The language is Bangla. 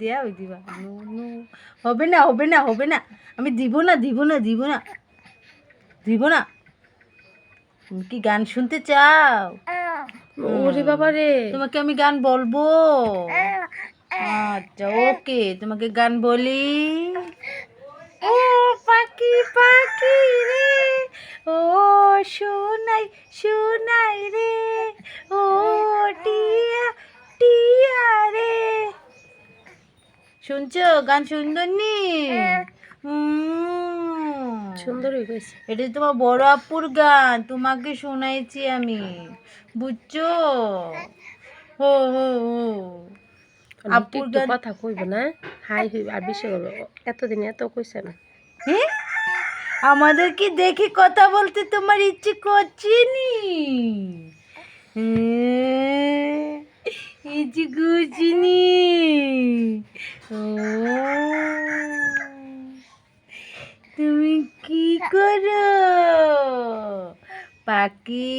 দেয়া ওই দিবা। নো হবে না হবে না হবে না। আমি দিব না দিব না দিব না। দিব না। তুমি কি গান শুনতে চাও? ওরে বাবা রে। তোমাকে আমি গান বলব? আচ্ছা ওকে তোমাকে গান বলি। ও পাখি পাখি রে। ও সোনাই সোনাই রে ও টিয়া টিয়া রে শুনছো? গান সুন্দর নি উম। সুন্দর হয়ে গেছে। এটা তোমার বড় আপুর গান তোমাকে শোনাইছি আমি। বুঝছ? হো হো হো। আপুর গান কথা কইব না? হাই হইব আর বেশি করব। এতদিন এত কইছে না। হ্যাঁ? আমাদের কি দেখে কথা বলতে তোমার ইচ্ছে করছে নি ইচ্ছে করছে নি ও, তুমি কি করো? পাখি